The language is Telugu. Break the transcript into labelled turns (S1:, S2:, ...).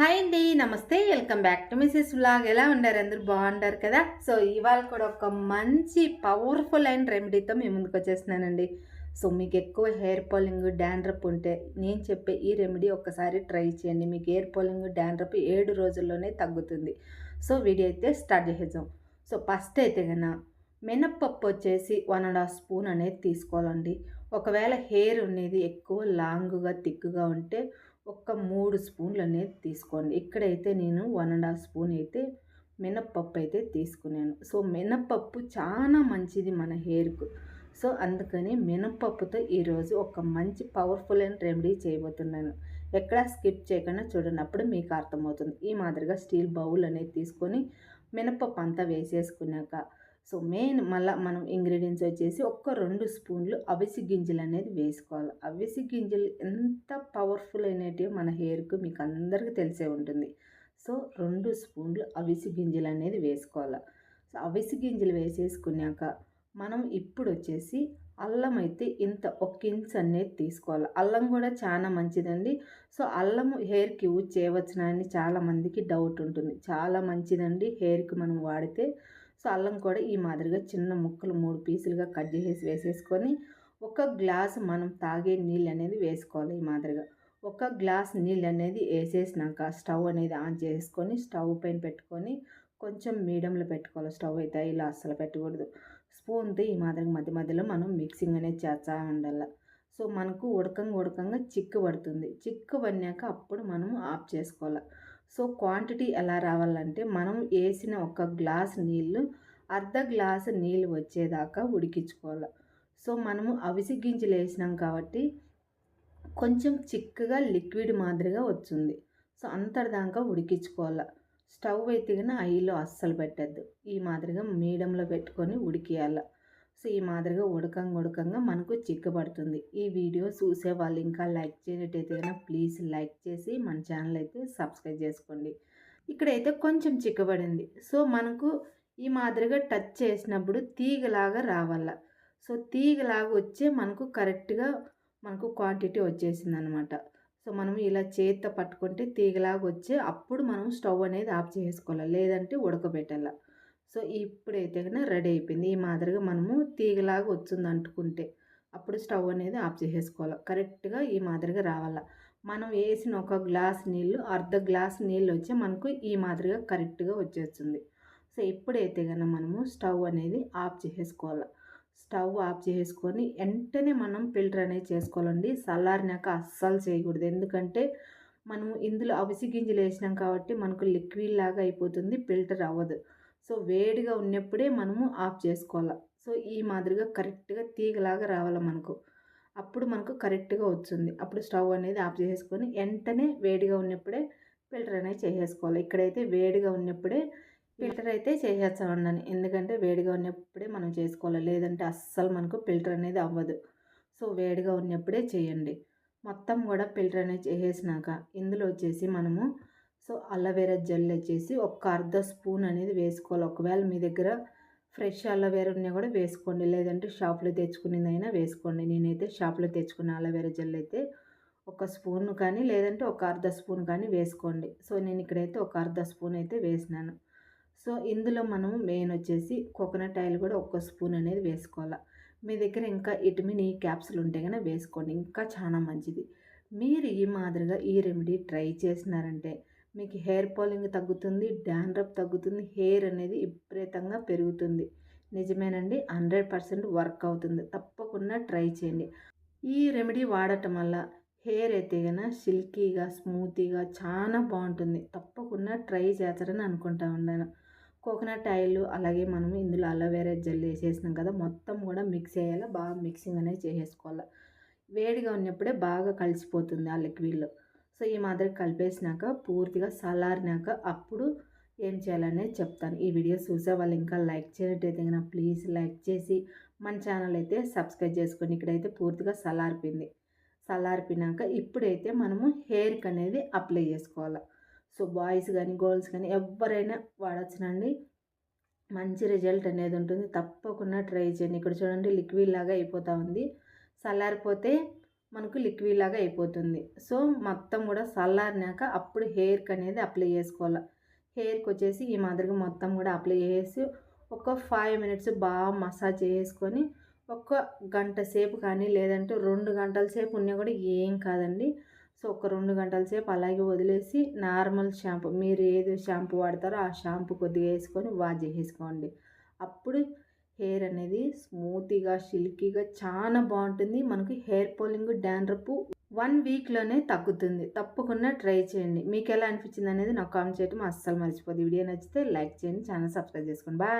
S1: హాయ్ అండి నమస్తే welcome back to Mrs vlog. ఎలా ఉన్నారు? అందరూ బాగుంటారు కదా? సో ఇవాళ కూడా ఒక మంచి పవర్ఫుల్ అయిన రెమెడీతో మేము ముందుకు వచ్చేస్తున్నానండి. సో మీకు ఎక్కువ హెయిర్ పాలింగ్ డాండ్రప్ ఉంటే నేను చెప్పే ఈ రెమెడీ ఒక్కసారి ట్రై చేయండి. మీకు హెయిర్ పాలింగ్ డాండ్రప్ ఏడు రోజుల్లోనే తగ్గుతుంది. సో వీడియో అయితే స్టార్ట్ చేసేద్దాం. సో ఫస్ట్ అయితే కన్నా మినప్పప్పు వచ్చేసి వన్ అండ్ హాఫ్ స్పూన్ అనేది తీసుకోవాలండి. ఒకవేళ హెయిర్ అనేది ఎక్కువ లాంగ్గా థిక్గా ఉంటే ఒక్క మూడు స్పూన్లు అనేది తీసుకోండి. ఇక్కడైతే నేను వన్ అండ్ హాఫ్ స్పూన్ అయితే మినప్పప్పు అయితే తీసుకున్నాను. సో మినప్పప్పు చాలా మంచిది మన హెయిర్కు. సో అందుకని మినప్పప్పుతో ఈరోజు ఒక మంచి పవర్ఫుల్ అండ్ రెమెడీ చేయబోతున్నాను. ఎక్కడ స్కిప్ చేయకుండా చూడండి అప్పుడు మీకు అర్థమవుతుంది. ఈ మాదిరిగా స్టీల్ బౌల్ అనేది తీసుకొని మినప్పప్పు అంతా వేసేసుకున్నాక సో మెయిన్ మళ్ళీ మనం ఇంగ్రీడియంట్స్ వచ్చేసి ఒక్క రెండు స్పూన్లు అవిసి గింజలు అనేది వేసుకోవాలి. అవిసి గింజలు ఎంత పవర్ఫుల్ అయినటివో మన హెయిర్కు మీకు అందరికీ తెలిసే ఉంటుంది. సో రెండు స్పూన్లు అవిసి గింజలు అనేది వేసుకోవాలి. సో అవిసి గింజలు వేసేసుకున్నాక మనం ఇప్పుడు వచ్చేసి అల్లం అయితే ఇంత ఒక ఇంచ్ అనేది తీసుకోవాలి. అల్లం కూడా చాలా మంచిదండి. సో అల్లం హెయిర్కి యూజ్ చేయవచ్చునా అని చాలామందికి డౌట్ ఉంటుంది. చాలా మంచిదండి హెయిర్కి మనం వాడితే. సో అల్లం కూడా ఈ మాదిరిగా చిన్న ముక్కలు మూడు పీసులుగా కట్ చేసి వేసేసుకొని ఒక గ్లాస్ మనం తాగే నీళ్ళు అనేది వేసుకోవాలి ఈ మాదిరిగా. ఒక గ్లాస్ నీళ్ళు అనేది వేసేసినాక స్టవ్ అనేది ఆన్ చేసుకొని స్టవ్ పైన పెట్టుకొని కొంచెం మీడియంలో పెట్టుకోవాలి. స్టవ్ అయితే ఇలా అస్సలు పెట్టకూడదు. స్పూన్తో ఈ మాదిరిగా మధ్య మధ్యలో మనం మిక్సింగ్ అనేది చేస్తా ఉండాలి. సో మనకు ఉడకంగా ఉడకంగా చిక్కు పడుతుంది. చిక్కు పడినాక అప్పుడు మనం ఆఫ్ చేసుకోవాలి. సో క్వాంటిటీ ఎలా రావాలంటే మనం వేసిన ఒక గ్లాస్ నీళ్ళు అర్ధ గ్లాస్ నీళ్ళు వచ్చేదాకా ఉడికించుకోవాలి. సో మనము అవిసి గింజలు వేసినాం కాబట్టి కొంచెం చిక్కగా లిక్విడ్ మాదిరిగా వచ్చింది సో అంతటిదాకా ఉడికించుకోవాలి. స్టవ్ అయితే కానీ ఐలో అస్సలు పెట్టద్దు. ఈ మాదిరిగా మీడియంలో పెట్టుకొని ఉడికియాలి. సో ఈ మాదిరిగా ఉడకంగా ఉడకంగా మనకు చిక్కబడుతుంది. ఈ వీడియో చూసే వాళ్ళు ఇంకా లైక్ చేయనట్టయితే కనుక ప్లీజ్ లైక్ చేసి మన ఛానల్ అయితే సబ్స్క్రైబ్ చేసుకోండి. ఇక్కడైతే కొంచెం చిక్కబడింది. సో మనకు ఈ మాదిరిగా టచ్ చేసినప్పుడు తీగలాగా రావాల. సో తీగలాగా వచ్చే మనకు కరెక్ట్గా మనకు క్వాంటిటీ వచ్చేసింది అనమాట సో మనం ఇలా చేత్తో పట్టుకుంటే తీగలాగా వచ్చే అప్పుడు మనం స్టవ్ అనేది ఆఫ్ చేసుకోవాలి లేదంటే ఉడకబెట్టాలి. సో ఇప్పుడైతే కన్నా రెడీ అయిపోయింది. ఈ మాదిరిగా మనము తీగలాగా వచ్చింది అంటుకుంటే అప్పుడు స్టవ్ అనేది ఆఫ్ చేసేసుకోవాలి. కరెక్ట్గా ఈ మాదిరిగా రావాలా. మనం వేసిన ఒక గ్లాస్ నీళ్ళు అర్ధ గ్లాస్ నీళ్ళు వచ్చి మనకు ఈ మాదిరిగా కరెక్ట్గా వచ్చేస్తుంది. సో ఇప్పుడైతే కన్నా మనము స్టవ్ అనేది ఆఫ్ చేసేసుకోవాలి. స్టవ్ ఆఫ్ చేసుకొని వెంటనే మనం ఫిల్టర్ అనేది చేసుకోవాలండి. చల్లారినాక అస్సలు చేయకూడదు. ఎందుకంటే మనము ఇందులో అవిసి గింజలు వేసినాం కాబట్టి మనకు లిక్విడ్ లాగా అయిపోతుంది. ఫిల్టర్ అవ్వదు. సో వేడిగా ఉన్నప్పుడే మనము ఆఫ్ చేసుకోవాలి. సో ఈ మాదిరిగా కరెక్ట్గా తీగలాగా రావాలి మనకు. అప్పుడు మనకు కరెక్ట్గా వచ్చింది అప్పుడు స్టవ్ అనేది ఆఫ్ చేసేసుకొని వెంటనే వేడిగా ఉన్నప్పుడే ఫిల్టర్ అనేది చేసేసుకోవాలి. ఇక్కడైతే వేడిగా ఉన్నప్పుడే ఫిల్టర్ అయితే చేసేస్తా ఉండాలి ఎందుకంటే వేడిగా ఉన్నప్పుడే మనం చేసుకోవాలి. లేదంటే అస్సలు మనకు ఫిల్టర్ అనేది అవ్వదు. సో వేడిగా ఉన్నప్పుడే చేయండి. మొత్తం కూడా ఫిల్టర్ అనేది చేసేసినాక ఇందులో వచ్చేసి మనము సో అల్లవేరా జెల్ వచ్చేసి ఒక అర్ధ స్పూన్ అనేది వేసుకోవాలి. ఒకవేళ మీ దగ్గర ఫ్రెష్ అల్లవేరా ఉన్నా కూడా వేసుకోండి. లేదంటే షాప్లో తెచ్చుకునేదైనా వేసుకోండి. నేనైతే షాప్లో తెచ్చుకున్న అల్లవేరా జెల్ అయితే ఒక స్పూన్ కానీ లేదంటే ఒక అర్ధ స్పూన్ కానీ వేసుకోండి. సో నేను ఇక్కడైతే ఒక అర్ధ స్పూన్ అయితే వేసినాను. సో ఇందులో మనము మెయిన్ వచ్చేసి కోకోనట్ ఆయిల్ కూడా ఒక్క స్పూన్ అనేది వేసుకోవాలి. మీ దగ్గర ఇంకా ఇటమిన్ ఈ క్యాప్సులు ఉంటే కనుక వేసుకోండి. ఇంకా చాలా మంచిది. మీరు ఈ మాదిరిగా ఈ రెమెడీ ట్రై చేసినారంటే మీకు హెయిర్ పాలింగ్ తగ్గుతుంది డాండ్రప్ తగ్గుతుంది హెయిర్ అనేది విపరీతంగా పెరుగుతుంది. నిజమేనండి హండ్రెడ్ పర్సెంట్ వర్క్ అవుతుంది. తప్పకుండా ట్రై చేయండి. ఈ రెమెడీ వాడటం వల్ల హెయిర్ అయితే కనుక సిల్కీగా స్మూతీగా చాలా బాగుంటుంది. తప్పకుండా ట్రై చేస్తారని అనుకుంటా ఉన్నాను. కోకోనట్ ఆయిల్ అలాగే మనం ఇందులో అలోవేరా జెల్ వేసేసినాం కదా మొత్తం కూడా మిక్స్ చేయాలి? బాగా మిక్సింగ్ అనేది చేసేసుకోవాలి? వేడిగా ఉన్నప్పుడే బాగా కలిసిపోతుంది ఆ లిక్విడ్లో. సో ఈ మాదిరి కలిపేసినాక పూర్తిగా సలారినాక అప్పుడు ఏం చేయాలనేది చెప్తాను. ఈ వీడియో చూసే వాళ్ళు ఇంకా లైక్ చేయనట్టయితే కనుక ప్లీజ్ లైక్ చేసి మన ఛానల్ అయితే సబ్స్క్రైబ్ చేసుకొని ఇక్కడైతే పూర్తిగా చల్లారిపోయింది చల్లారిపోయినాక ఇప్పుడైతే మనము హెయిర్కి అనేది అప్లై చేసుకోవాలి. సో బాయ్స్ కానీ గర్ల్స్ కానీ ఎవరైనా వాడచ్చునండి. మంచి రిజల్ట్ అనేది ఉంటుంది. తప్పకుండా ట్రై చేయండి. ఇక్కడ చూడండి లిక్విడ్ లాగా అయిపోతూ ఉంది. సలారిపోతే మనకు లిక్విడ్ లాగా అయిపోతుంది. సో మొత్తం కూడా చల్లారినాక అప్పుడు హెయిర్కి అనేది అప్లై చేసుకోవాలి. హెయిర్కి వచ్చేసి ఈ మాదిరిగా మొత్తం కూడా అప్లై చేసి ఒక ఫైవ్ మినిట్స్ బాగా మసాజ్ చేసుకొని ఒక గంట సేపు కానీ లేదంటే రెండు గంటల సేపు ఉన్నా కూడా ఏం కాదండి. సో ఒక రెండు గంటల సేపు అలాగే వదిలేసి నార్మల్ షాంపూ మీరు ఏది షాంపూ వాడతారో ఆ షాంపూ కొద్దిగా వేసుకొని వాష్ చేసేసుకోండి. అప్పుడు హెయిర్ అనేది స్మూతీగా సిల్కీగా చాలా బాగుంటుంది. మనకి హెయిర్ పోలింగ్ డాండ్రప్ వన్ వీక్లోనే తగ్గుతుంది. తప్పకుండా ట్రై చేయండి. మీకు ఎలా అనిపించింది అనేది నాకు కామెంట్ చేయడం అస్సలు మర్చిపోదు వీడియో నచ్చితే లైక్ చేయండి ఛానల్ సబ్స్క్రైబ్ చేసుకోండి. బాయ్!